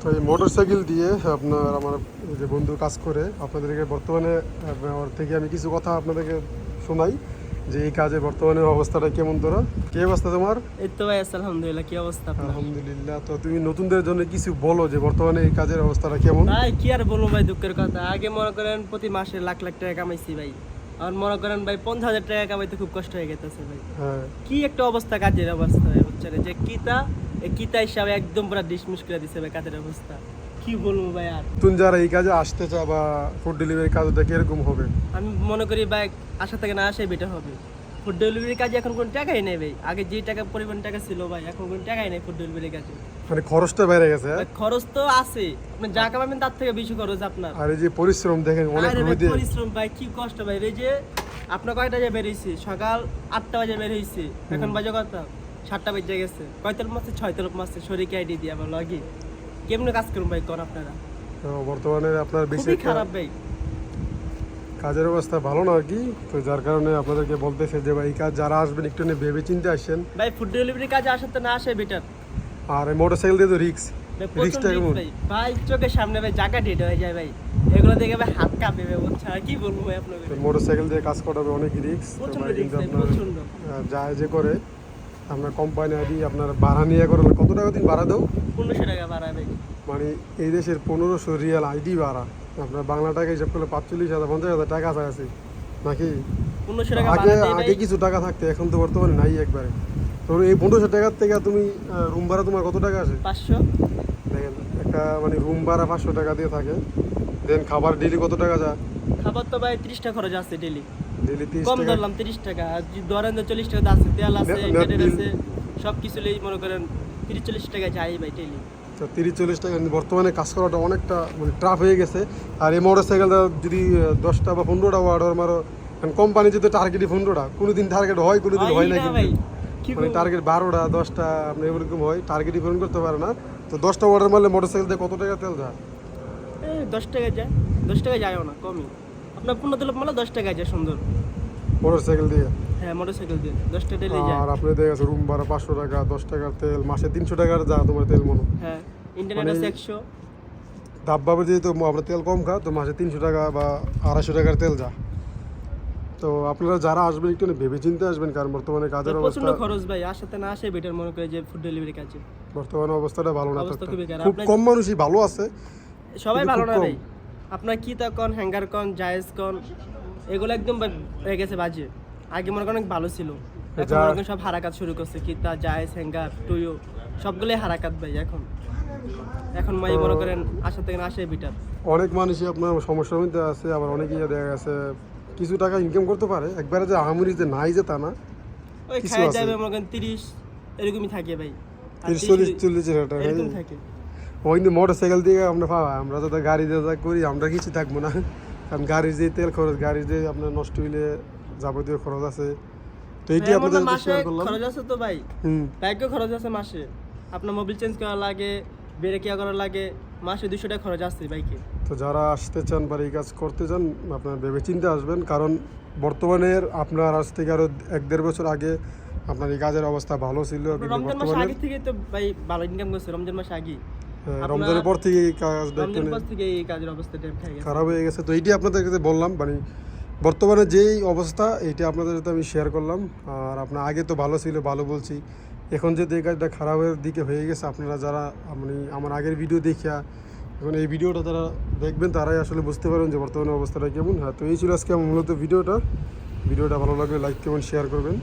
তো এই motor cycle দিয়ে আপনার আমার যে বন্ধু কাজ করে আপনাদেরকে বর্তমানে ওর থেকে আমি কিছু কথা আপনাদেরকে শোনাই যে এই কাজে বর্তমানে অবস্থাটা কেমন তোরা কি অবস্থা তোমার? এই তো ভাই আলহামদুলিল্লাহ কি অবস্থা আপনার? আলহামদুলিল্লাহ। তো তুমি নতুনদের জন্য কিছু বলো যে বর্তমানে এই কাজের অবস্থাটা কেমন? ভাই কি আর বলব ভাই দুঃখের কথা। আগে মনে করেন প্রতি মাসে লাখ লাখ টাকা কামাইছি ভাই। আর মনে করেন ভাই পঞ্চাশ হাজার টাকা কামাইতে খুব কষ্ট হয়ে গেতেছে ভাই। হ্যাঁ। কি একটা অবস্থা কাজের অবস্থা ভাই বুঝছেন? যে কিতা এই কিতা হিসাবে একদম পুরো ডিসমিস করে দিছে ভাই কাজের অবস্থা। কি বলব ভাই আর? নতুন যারা এই কাজে আসতে বা ফুড ডেলিভারি কীরকম হবে। আমি মনে করি ভাই আশা থেকে না আসাই বেটার হবে। ফুড ডেলিভারি কাজে এখন কোনো টাকাই নেই ভাই। আগে যে টাকা পরিমাণ টাকা ছিল ভাই এখন কোনো টাকাই নেই ফুড ডেলিভারি কাজে। মানে খরচটা বেড়ে গেছে? খরচ তো আছে। আপনি যা কামাবেন তার থেকে বেশি খরচ আপনার। আর এই যে পরিশ্রম দেখেন অনেক পরিশ্রম ভাই কি কষ্ট ভাই। এই যে আপনার কয়টা বাজে বেরিয়েছি সকাল আটটা বাজে বের হয়েছি এখন বাজে কত সাতটা বেজে গেছে। কয় তরফ মাসে ছয় তরফ মাসে শরীরকে আইডি দিয়ে আমার লগে কেমনে কাজ করুন ভাই কর আপনারা? তো বর্তমানে আপনার বেশি খারাপ ভাই। কাজের অবস্থা ভালো না আর কি? তো যার কারণে আপনাদেরকে বলতেছে যে ভাই কাজ যারা আসবেন একটু নিয়ে ভেবে চিন্তে আসেন। ভাই ফুড ডেলিভারি কাজে আসাতে না আসে বেটার আর এই মোটর দিয়ে তো রিক্স রিক্সটা কেমন? ভাই। চোখের সামনে ভাই জায়গা ডেট হয়ে যায় ভাই। এগুলো দেখে ভাই হাত কাঁপে ভাই আর কি বলব ভাই আপনাকে মোটর সাইকেল দিয়ে কাজ করাবে অনেক রিক্স প্রচণ্ড ভাই প্রচণ্ড যায় যে করে আপনার কোম্পানি আইডি আপনার ভাড়া নিয়ে করে কত টাকা দিন ভাড়া দাও পনেরোশো টাকা ভাড়া ভাই মানে এই দেশের পনেরোশো রিয়াল আইডি ভাড়া। আপনার বাংলা টাকা হিসাব করলে পাঁচচল্লিশ হাজার পঞ্চাশ হাজার টাকা আছে নাকি? আগে দেয় আগে কিছু টাকা থাকতে এখন তো বর্তমানে নাই একবারে। তো এই পনেরোশো টাকার থেকে তুমি রুম ভাড়া তোমার কত টাকা আছে? পাঁচশো। দেখেন একটা মানে রুম ভাড়া পাঁচশো টাকা দিয়ে থাকে। দেন খাবার ডেলি কত টাকা যায়? খাবার তো ভাই ত্রিশটা খরচ আছে ডেলি তিরিশ কম ধরলাম তিরিশ টাকা আর ধরেন যে চল্লিশ টাকা আছে তেল আছে net আছে সব কিছু মনে করেন তিরিশ চল্লিশ টাকা যাই ভাই ডেলি তো তিরিশ চল্লিশ টাকা বর্তমানে কাজ করাটা অনেকটা মানে ট্রাফ হয়ে গেছে। আর এই মোটর সাইকেলটা যদি দশটা বা পনেরোটা অর্ডার মারো কোম্পানি যদি টার্গেটই পনেরোটা কোনো দিন টার্গেট হয় কোনো দিন হয় না কিন্তু। মানে টার্গেট বারোটা দশটা আপনি এরকম হয় টার্গেটই পূরণ করতে পারে না। তো দশটা অর্ডার মারলে মোটর সাইকেল দিয়ে কত টাকা তেল যায়? দশ টাকা যায় দশ টাকা যায়ও না কমই। আপনার পনেরো তেল মালে দশ টাকা যায় সুন্দর। মোটর সাইকেল দিয়ে? হ্যাঁ মোটর সাইকেল দিয়ে দশটা ডেলি যায়। আর আপনি দেখে রুম ভাড়া পাঁচশো টাকা দশ টাকার তেল মাসে তিনশো টাকার যা তোমার তেল মনে হয়। ইন্টারনেট আছে একশো। ডাব্বাবে যদি তো আমরা তেল কম খা তো মাসে তিনশো টাকা বা আড়াইশো টাকার তেল যা। তো আপনারা যারা আসবেন একটু ভেবে চিন্তে আসবেন কারণ বর্তমানে কাজের প্রচণ্ড অবস্থা খরচ ভাই আসাতে না আসে বেটার মনে করে যে ফুড ডেলিভারি কাজে। বর্তমানে অবস্থাটা ভালো না খুব কম মানুষই ভালো আছে সবাই ভালো না। ভাই। আপনার কি তা কন হ্যাঙ্গার কন জায়েজ কন এগুলো একদম হয়ে গেছে বাজে। আগে মনে করেন অনেক ভালো ছিল। এখন মনে করেন সব হারাকাত শুরু করছে। কি তা জায়েজ হ্যাঙ্গার টুইও সবগুলোই হারাকাত ভাই এখন। এখন ভাই মনে করেন আশা থেকে আসে বিটার অনেক মানুষই আপনার সমস্যার মধ্যে আছে আবার অনেকেই দেখা গেছে কিছু টাকা ইনকাম করতে পারে। একবারে যে আহামরি যে নাই যে তা না ওই খাই যাবে মনে করেন তিরিশ এরকমই থাকে ভাই। তিরিশ 30 চল্লিশ চল্লিশ টাকা এরকম থাকে। ওই কিন্তু মোটর সাইকেল দিয়ে আমরা পাওয়া আমরা তো গাড়ি দিয়ে যা করি আমরা কিছু থাকব না। কারণ গাড়ির যে তেল খরচ গাড়ির যে আপনার নষ্ট হইলে যাবতীয় খরচ আছে। তো ভাই, আপনাদের মাসে শেয়ার করলাম খরচ আছে তো ভাই? হুম। ব্যাগও খরচ আছে মাসে। আপনার মোবিল চেঞ্জ করা লাগে বেড়ে কেয়া করা লাগে মাসে দুশো টাকা খরচ আছে বাইকে। তো যারা আসতে চান বা এই কাজ করতে চান আপনার ভেবে চিন্তে আসবেন। কারণ বর্তমানের আপনার আজ থেকে আরও এক দেড় বছর আগে আপনার এই কাজের অবস্থা ভালো ছিল। রমজান মাসে আগে থেকে তো ভাই ভালো ইনকাম করছে রমজান মাসে আগে রমজানের পর থেকে কাজটা থেকে এই কাজের খারাপ হয়ে গেছে। তো এইটি আপনাদের কাছে বললাম মানে বর্তমানে যেই অবস্থা এইটা আপনাদের সাথে আমি শেয়ার করলাম। আর আপনার আগে তো ভালো ছিল ভালো বলছি। এখন যে এই কাজটা খারাপের দিকে হয়ে গেছে আপনারা যারা মানে আমার আগের ভিডিও দেখিয়া এখন এই ভিডিওটা যারা দেখবেন তারাই আসলে বুঝতে পারবেন যে বর্তমানে অবস্থাটা কেমন। হ্যাঁ তো এই ছিল আজকে আমার মূলত ভিডিওটা ভিডিওটা ভালো লাগলে লাইক কমেন্ট শেয়ার করবেন।